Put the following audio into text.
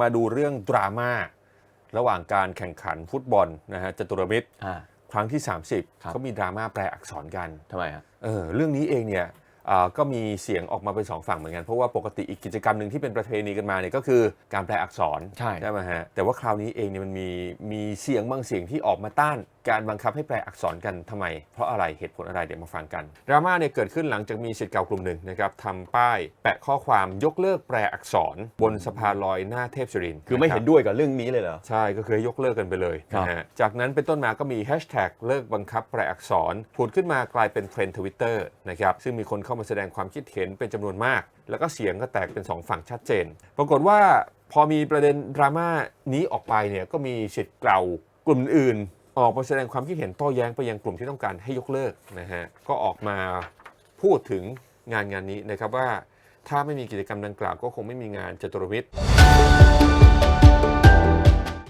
มาดูเรื่องดราม่าระหว่างการแข่งขันฟุตบอลนะฮะจตุรมิตรอ่า ครั้งที่ครับ30เขามีดราม่าแปลอักษรกันทำไมฮะเออเรื่องนี้เองเนี่ยอ่าก็มีเสียงออกมาเป็นสองฝั่งเหมือนกัน เพราะว่าปกติอีกกิจกรรมหนึ่งที่เป็นประเพณีกันมาเนี่ยก็คือการแปลอักษรใช่ใช่ไหมฮะแต่ว่าคราวนี้เองเนี่ยมันมีมีเสียงบางเสียงที่ออกมาต้านการบังคับให้แปลอักษรกันทำไม เพราะอะไรเหตุผลอะไรเดี๋ยวมาฟังกันดราม่าเนี่ยเกิดขึ้นหลังจากมีศิษย์เก่ากลุ่มหนึ่งนะครับทำป้ายแปะข้อความยกเลิกแปลอักษร บนสะพานลอยหน้าเทพศิรินทร์คือไม่ะรับเห็นด้วยกับเรื่องนี้เลยเหรอ ใช่ก็คือให้ยกเลิกกันไปเลยครับนะฮะจากนั้นเป็นต้นมาก็มีแฮชแท็กเลิกบังคับแปลอักษรผุดขึ้นมากลายเป็นเทรนด์ทวิตเตอร์นะครับซึ่งมีคนเข้ามาแสดงความคิดเห็นเป็นจำนวนมาก แล้วก็เสียงก็แตกเป็นสองฝั่งชัดเจน ปรากฏว่าพอมีประเด็นดราม่านี้ออกไปเนี่ยก็มีสิทธิ์เก่ากลุ่มอื่น ออกมาแสดงความคิดเห็นโต้แย้งไปยังกลุ่มที่ต้องการให้ยกเลิกนะฮะก็ออกมาพูดถึงงานงานนี้นะครับว่าถ้าไม่มีกิจกรรมดังกล่าวก็คงไม่มีงานจตุรมิตร